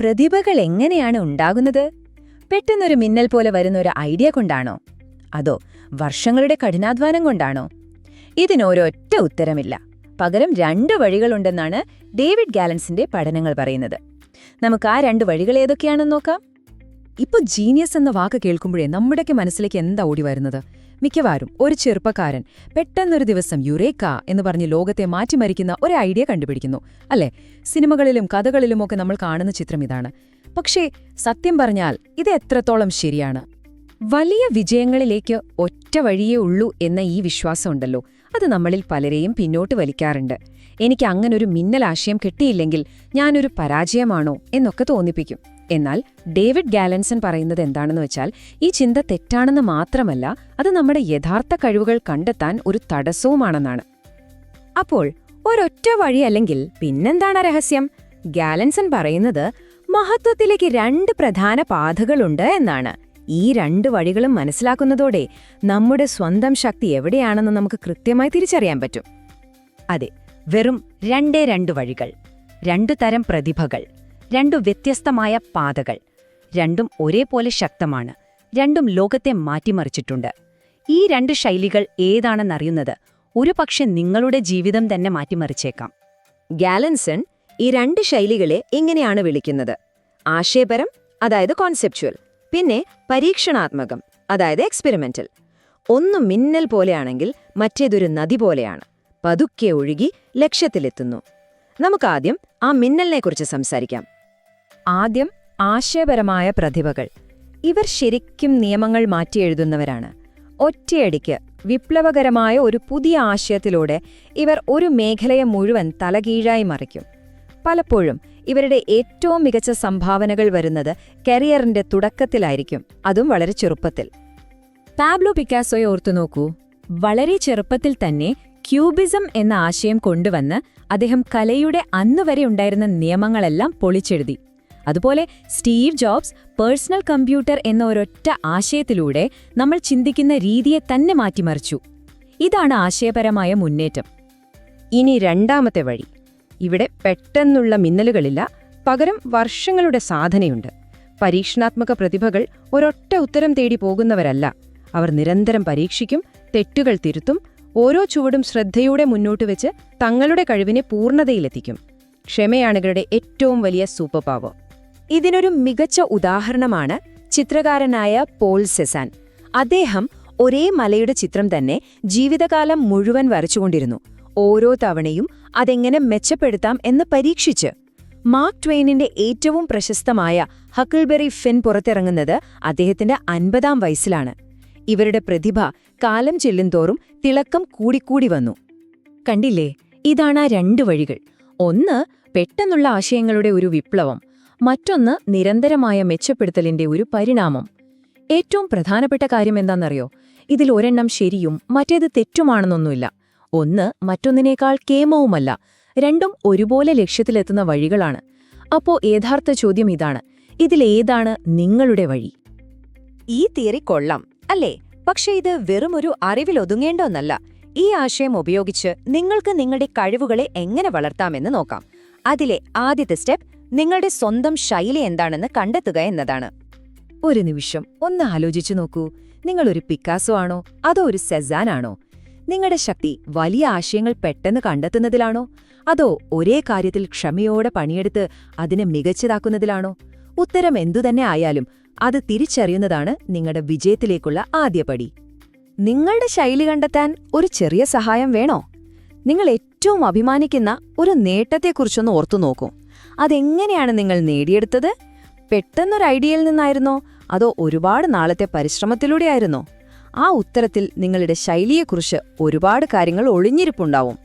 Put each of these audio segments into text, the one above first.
പ്രതിഭകൾ എങ്ങനെയാണ് ഉണ്ടാകുന്നത്? പെട്ടെന്നൊരു മിന്നൽ പോലെ വരുന്ന ഒരു ഐഡിയ കൊണ്ടാണോ? അതോ വർഷങ്ങളുടെ കഠിനാധ്വാനം കൊണ്ടാണോ? ഇതിനൊരൊറ്റ ഉത്തരമില്ല. പകരം രണ്ട് വഴികളുണ്ടെന്നാണ് ഡേവിഡ് ഗാലൻസിന്റെ പഠനങ്ങൾ പറയുന്നത്. നമുക്ക് ആ രണ്ട് വഴികൾ ഏതൊക്കെയാണെന്ന് നോക്കാം. ഇപ്പൊ ജീനിയസ് എന്ന വാക്ക് കേൾക്കുമ്പോഴേ നമ്മുടെയൊക്കെ മനസ്സിലേക്ക് എന്താ ഓടി വരുന്നത്? മിക്കവാറും ഒരു ചെറുപ്പക്കാരൻ. പെട്ടെന്നൊരു ദിവസം യുറേക്ക എന്ന് പറഞ്ഞ് ലോകത്തെ മാറ്റിമറിക്കുന്ന ഒരു ഐഡിയ കണ്ടുപിടിക്കുന്നു. അല്ലേ? സിനിമകളിലും കഥകളിലുമൊക്കെ നമ്മൾ കാണുന്ന ചിത്രം ഇതാണ്. പക്ഷേ സത്യം പറഞ്ഞാൽ ഇത് എത്രത്തോളം ശരിയാണ്? വലിയ വിജയങ്ങളിലേക്ക് ഒറ്റ വഴിയേ ഉള്ളൂ എന്ന ഈ വിശ്വാസമുണ്ടല്ലോ അത് നമ്മളിൽ പലരെയും പിന്നോട്ട് വലിക്കാറുണ്ട്. എനിക്ക് അങ്ങനൊരു മിന്നലാശയം കിട്ടിയില്ലെങ്കിൽ ഞാനൊരു പരാജയമാണോ എന്നൊക്കെ തോന്നിപ്പിക്കും. എന്നാൽ ഡേവിഡ് ഗാലൻസൺ പറയുന്നത് എന്താണെന്ന് വെച്ചാൽ ഈ ചിന്ത തെറ്റാണെന്ന് മാത്രമല്ല അത് നമ്മുടെ യഥാർത്ഥ കഴിവുകൾ കണ്ടെത്താൻ ഒരു തടസ്സവുമാണെന്നാണ്. അപ്പോൾ ഒരൊറ്റ വഴിയല്ലെങ്കിൽ പിന്നെന്താണ് രഹസ്യം? ഗാലൻസൺ പറയുന്നത് മഹത്വത്തിലേക്ക് രണ്ട് പ്രധാന പാതകളുണ്ട് എന്നാണ്. ഈ രണ്ട് വഴികളും മനസ്സിലാക്കുന്നതോടെ നമ്മുടെ സ്വന്തം ശക്തി എവിടെയാണെന്ന് നമുക്ക് കൃത്യമായി തിരിച്ചറിയാൻ പറ്റും. അതെ വെറും രണ്ടേ രണ്ട് വഴികൾ രണ്ടു തരം പ്രതിഭകൾ രണ്ടു വ്യത്യസ്തമായ പാതകൾ. രണ്ടും ഒരേപോലെ ശക്തമാണ്. രണ്ടും ലോകത്തെ മാറ്റിമറിച്ചിട്ടുണ്ട്. ഈ രണ്ട് ശൈലികൾ ഏതാണെന്നറിയുന്നത് ഒരുപക്ഷെ നിങ്ങളുടെ ജീവിതം തന്നെ മാറ്റിമറിച്ചേക്കാം. ഗാലൻസൺ ഈ രണ്ട് ശൈലികളെ എങ്ങനെയാണ് വിളിക്കുന്നത്? ആശയപരം അതായത് കോൺസെപ്ച്വൽ. പിന്നെ പരീക്ഷണാത്മകം അതായത് എക്സ്പെരിമെന്റൽ. ഒന്ന് മിന്നൽ പോലെയാണെങ്കിൽ മറ്റേതൊരു നദി പോലെയാണ്. പതുക്കെ ഒഴുകി ലക്ഷ്യത്തിലെത്തുന്നു. നമുക്കാദ്യം ആ മിന്നലിനെക്കുറിച്ച് സംസാരിക്കാം. ആദ്യം ആശയപരമായ പ്രതിഭകൾ. ഇവർ ശരിക്കും നിയമങ്ങൾ മാറ്റിയെഴുതുന്നവരാണ്. ഒറ്റയടിക്ക് വിപ്ലവകരമായ ഒരു പുതിയ ആശയത്തിലൂടെ ഇവർ ഒരു മേഖലയെ മുഴുവൻ തലകീഴായി മറിക്കും. പലപ്പോഴും ഇവരുടെ ഏറ്റവും മികച്ച സംഭാവനകൾ വരുന്നത് കരിയറിന്റെ തുടക്കത്തിലായിരിക്കും. അതും വളരെ ചെറുപ്പത്തിൽ. പാബ്ലോ പിക്കാസോയെ ഓർത്തുനോക്കൂ വളരെ ചെറുപ്പത്തിൽ തന്നെ ക്യൂബിസം എന്ന ആശയം കൊണ്ടുവന്ന് അദ്ദേഹം കലയുടെ അന്നുവരെ ഉണ്ടായിരുന്ന നിയമങ്ങളെല്ലാം പൊളിച്ചെഴുതി. അതുപോലെ സ്റ്റീവ് ജോബ്സ് പേഴ്സണൽ കമ്പ്യൂട്ടർ എന്ന ഒരൊറ്റ ആശയത്തിലൂടെ നമ്മൾ ചിന്തിക്കുന്ന രീതിയെ തന്നെ മാറ്റിമറിച്ചു. ഇതാണ് ആശയപരമായ മുന്നേറ്റം. ഇനി രണ്ടാമത്തെ വഴി. ഇവിടെ പെട്ടെന്നുള്ള മിന്നലുകളില്ല പകരം വർഷങ്ങളുടെ സാധനയുണ്ട്. പരീക്ഷണാത്മക പ്രതിഭകൾ ഒരൊറ്റ ഉത്തരം തേടി പോകുന്നവരല്ല. അവർ നിരന്തരം പരീക്ഷിക്കും തെറ്റുകൾ തിരുത്തും ഓരോ ചുവടും ശ്രദ്ധയോടെ മുന്നോട്ട് വെച്ച് തങ്ങളുടെ കഴിവിനെ പൂർണതയിലെത്തിക്കും. ക്ഷമയാണ് ഇവരുടെ ഏറ്റവും വലിയ സൂപ്പർ പവർ ഇതിനൊരു മികച്ച ഉദാഹരണമാണ് ചിത്രകാരനായ പോൾ സെസാൻ. അദ്ദേഹം ഒരേ മലയുടെ ചിത്രം തന്നെ ജീവിതകാലം മുഴുവൻ വരച്ചുകൊണ്ടിരുന്നു. ഓരോ തവണയും അതെങ്ങനെ മെച്ചപ്പെടുത്താം എന്ന് പരീക്ഷിച്ച്. മാർക്ക് ട്വെയിനിന്റെ ഏറ്റവും പ്രശസ്തമായ ഹക്കിൾബെറി ഫിൻ പുറത്തിറങ്ങുന്നത് അദ്ദേഹത്തിന്റെ അൻപതാം വയസ്സിലാണ്. ഇവരുടെ പ്രതിഭ കാലം ചെല്ലുന്തോറും തിളക്കം കൂടിക്കൂടി വന്നു. കണ്ടില്ലേ? ഇതാണ് ആ രണ്ട് വഴികൾ. ഒന്ന് പെട്ടെന്നുള്ള ആശയങ്ങളുടെ ഒരു വിപ്ലവം. മറ്റൊന്ന് നിരന്തരമായ മെച്ചപ്പെടുത്തലിന്റെ ഒരു പരിണാമം. ഏറ്റവും പ്രധാനപ്പെട്ട കാര്യം എന്താണെന്നറിയോ? ഇതിൽ ഒരെണ്ണം ശരിയും മറ്റേത് തെറ്റുമാണെന്നൊന്നുമില്ല. ഒന്ന് മറ്റൊന്നിനേക്കാൾ കേമവുമല്ല. രണ്ടും ഒരുപോലെ ലക്ഷ്യത്തിലെത്തുന്ന വഴികളാണ്. അപ്പോ യഥാർത്ഥ ചോദ്യം ഇതാണ്. ഇതിലേതാണ് നിങ്ങളുടെ വഴി? ഈ തിയറി കൊള്ളാം അല്ലേ? പക്ഷേ ഇത് വെറുമൊരു അറിവിലൊതുങ്ങേണ്ട ഒന്നല്ല ഈ ആശയം ഉപയോഗിച്ച് നിങ്ങൾക്ക് നിങ്ങളുടെ കഴിവുകളെ എങ്ങനെ വളർത്താമെന്ന് നോക്കാം. അതിലെ ആദ്യത്തെ സ്റ്റെപ്പ് നിങ്ങളുടെ സ്വന്തം ശൈലി എന്താണെന്ന് കണ്ടെത്തുക എന്നതാണ്. ഒരു നിമിഷം ഒന്ന് ആലോചിച്ചു നോക്കൂ. നിങ്ങളൊരു പിക്കാസോ ആണോ? അതോ ഒരു സെസാൻ ആണോ? നിങ്ങളുടെ ശക്തി വലിയ ആശയങ്ങൾ പെട്ടെന്ന് കണ്ടെത്തുന്നതിലാണോ? അതോ ഒരേ കാര്യത്തിൽ ക്ഷമയോടെ പണിയെടുത്ത് അതിനെ മികച്ചതാക്കുന്നതിലാണോ? ഉത്തരം എന്തുതന്നെ ആയാലും അത് തിരിച്ചറിയുന്നതാണ് നിങ്ങളുടെ വിജയത്തിലേക്കുള്ള ആദ്യപടി നിങ്ങളുടെ ശൈലി കണ്ടെത്താൻ ഒരു ചെറിയ സഹായം വേണോ? നിങ്ങൾ ഏറ്റവും അഭിമാനിക്കുന്ന ഒരു നേട്ടത്തെക്കുറിച്ചൊന്ന് ഓർത്തു നോക്കൂ. അതെങ്ങനെയാണ് നിങ്ങൾ നേടിയെടുത്തത്? പെട്ടെന്നൊരു ഐഡിയയിൽ നിന്നായിരുന്നോ? അതോ ഒരുപാട് നാളത്തെ പരിശ്രമത്തിലൂടെയായിരുന്നോ? ആ ഉത്തരത്തിൽ നിങ്ങളുടെ ശൈലിയെക്കുറിച്ച് ഒരുപാട് കാര്യങ്ങൾ ഒളിഞ്ഞിരിപ്പുണ്ടാവും.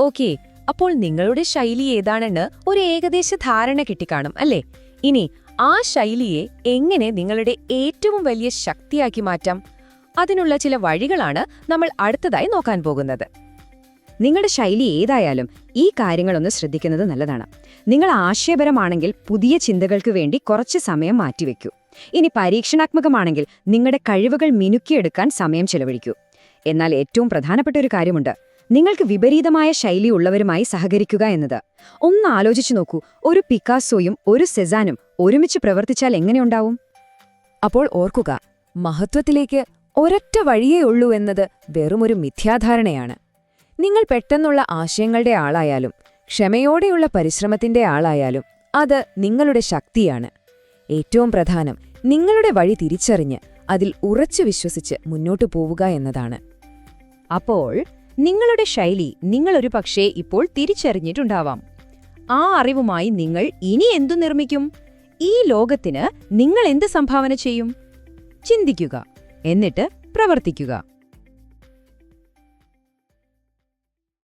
ഓക്കെ അപ്പോൾ നിങ്ങളുടെ ശൈലി ഏതാണെന്ന് ഒരു ഏകദേശ ധാരണ കിട്ടിക്കാണും അല്ലേ? ഇനി ആ ശൈലിയെ എങ്ങനെ നിങ്ങളുടെ ഏറ്റവും വലിയ ശക്തിയാക്കി മാറ്റാം? അതിനുള്ള ചില വഴികളാണ് നമ്മൾ അടുത്തതായി നോക്കാൻ പോകുന്നത്. നിങ്ങളുടെ ശൈലി ഏതായാലും ഈ കാര്യങ്ങളൊന്ന് ശ്രദ്ധിക്കുന്നത് നല്ലതാണ്. നിങ്ങൾ ആശയപരമാണെങ്കിൽ പുതിയ ചിന്തകൾക്ക് വേണ്ടി കുറച്ച് സമയം മാറ്റിവെക്കൂ. ഇനി പരീക്ഷണാത്മകമാണെങ്കിൽ നിങ്ങളുടെ കഴിവുകൾ മിനുക്കിയെടുക്കാൻ സമയം ചെലവഴിക്കൂ. എന്നാൽ ഏറ്റവും പ്രധാനപ്പെട്ട ഒരു കാര്യമുണ്ട്. നിങ്ങൾക്ക് വിപരീതമായ ശൈലി ഉള്ളവരുമായി സഹകരിക്കുക എന്നത്. ഒന്ന് ആലോചിച്ചു നോക്കൂ ഒരു പിക്കാസോയും ഒരു സെസാനും ഒരുമിച്ച് പ്രവർത്തിച്ചാൽ എങ്ങനെയുണ്ടാവും അപ്പോൾ ഓർക്കുക മഹത്വത്തിലേക്ക് ഒരൊറ്റ വഴിയേ ഉള്ളൂ എന്നത് വെറുമൊരു മിഥ്യാധാരണയാണ്. നിങ്ങൾ പെട്ടെന്നുള്ള ആശയങ്ങളുടെ ആളായാലും ക്ഷമയോടെയുള്ള പരിശ്രമത്തിന്റെ ആളായാലും അത് നിങ്ങളുടെ ശക്തിയാണ്. ഏറ്റവും പ്രധാനം നിങ്ങളുടെ വഴി തിരിച്ചറിഞ്ഞ് അതിൽ ഉറച്ചു വിശ്വസിച്ച് മുന്നോട്ടു പോവുക എന്നതാണ്. അപ്പോൾ നിങ്ങളുടെ ശൈലി നിങ്ങളൊരു പക്ഷേ ഇപ്പോൾ തിരിച്ചറിഞ്ഞിട്ടുണ്ടാവാം. ആ അറിവുമായി നിങ്ങൾ ഇനി എന്തു നിർമ്മിക്കും? ഈ ലോകത്തിന് നിങ്ങൾ എന്ത് സംഭാവന ചെയ്യും? ചിന്തിക്കുക എന്നിട്ട് പ്രവർത്തിക്കുക.